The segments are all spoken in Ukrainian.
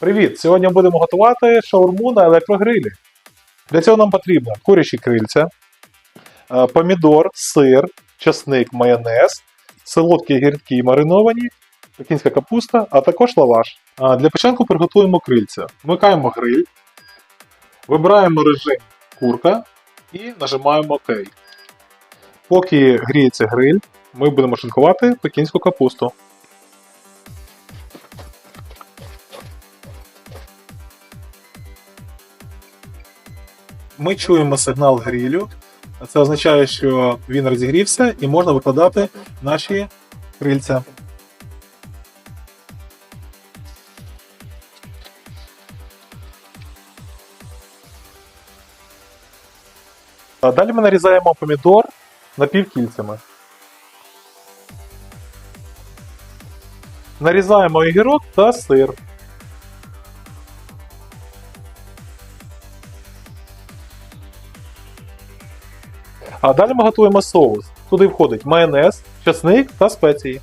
Привіт! Сьогодні будемо готувати шаурму на електрогрилі. Для цього нам потрібно курячі крильця, е, помідор, сир, чесник, майонез, солодкі гірки мариновані, пекінська капуста, а також лаваш. Для початку приготуємо крильця. Вмикаємо гриль, вибираємо режим курка і нажимаємо ОК. Поки гріється гриль, ми будемо шинкувати пекінську капусту. Ми чуємо сигнал грілю. Це означає, що він розігрівся і можна викладати наші крильця. А Далі ми нарізаємо помідор напівкільцями. Нарізаємо огірок та сир. А далі ми готуємо соус. Туди входить майонез, чесник та спеції.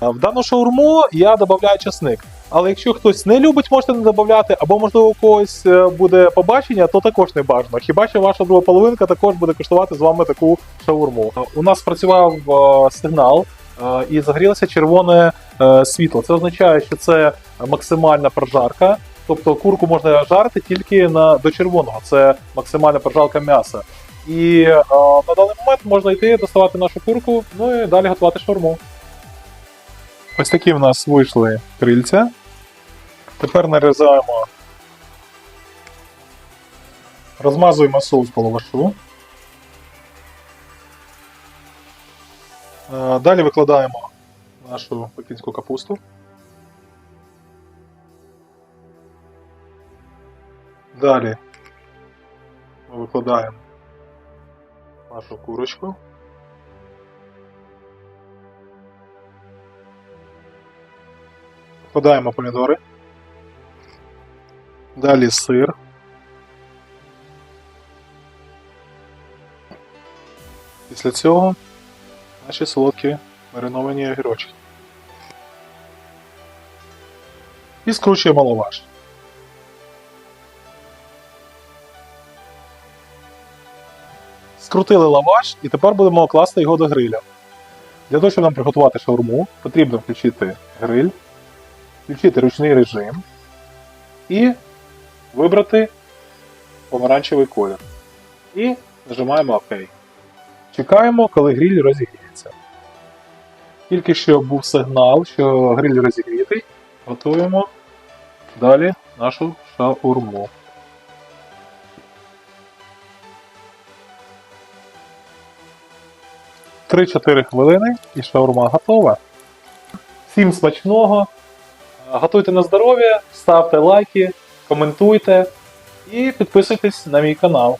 В дану шаурму я додаю чесник. Але якщо хтось не любить, можете не додати, або можливо у когось е, буде побачення, то також не бажано. Хіба що ваша друга половинка також буде коштувати з вами таку шаурму. У нас працював е, сигнал і загорілося червоне е, світло. Це означає, що це максимальна прожарка. Тобто курку можна жарити тільки на до червоного. Це максимальна прожарка м'яса. І е, на даний момент можна йти доставати нашу курку, ну і далі готувати шаурму. Ось такі в нас вийшли крильця. Тепер нарізаємо, розмазуємо соус по лавашу. Далі викладаємо нашу пекінську капусту. Далі ми викладаємо нашу курочку. Викладаємо помідори. Далі сир. Після цього наші солодкі мариновані огірочки. І скручуємо лаваш. Скрутили лаваш і тепер будемо класти його до гриля. Для того, щоб нам приготувати шаурму, потрібно включити гриль, включити ручний режим і вибрати помаранчевий колір. І нажимаємо ОК. Чекаємо, коли гриль розігріється. Тільки що був сигнал, що гриль розігрітий, готуємо далі нашу шаурму. Три-чотири хвилини і шаурма готова. Всім смачного! Готуйте на здоров'я, ставте лайки, коментуйте і підписуйтесь на мій канал.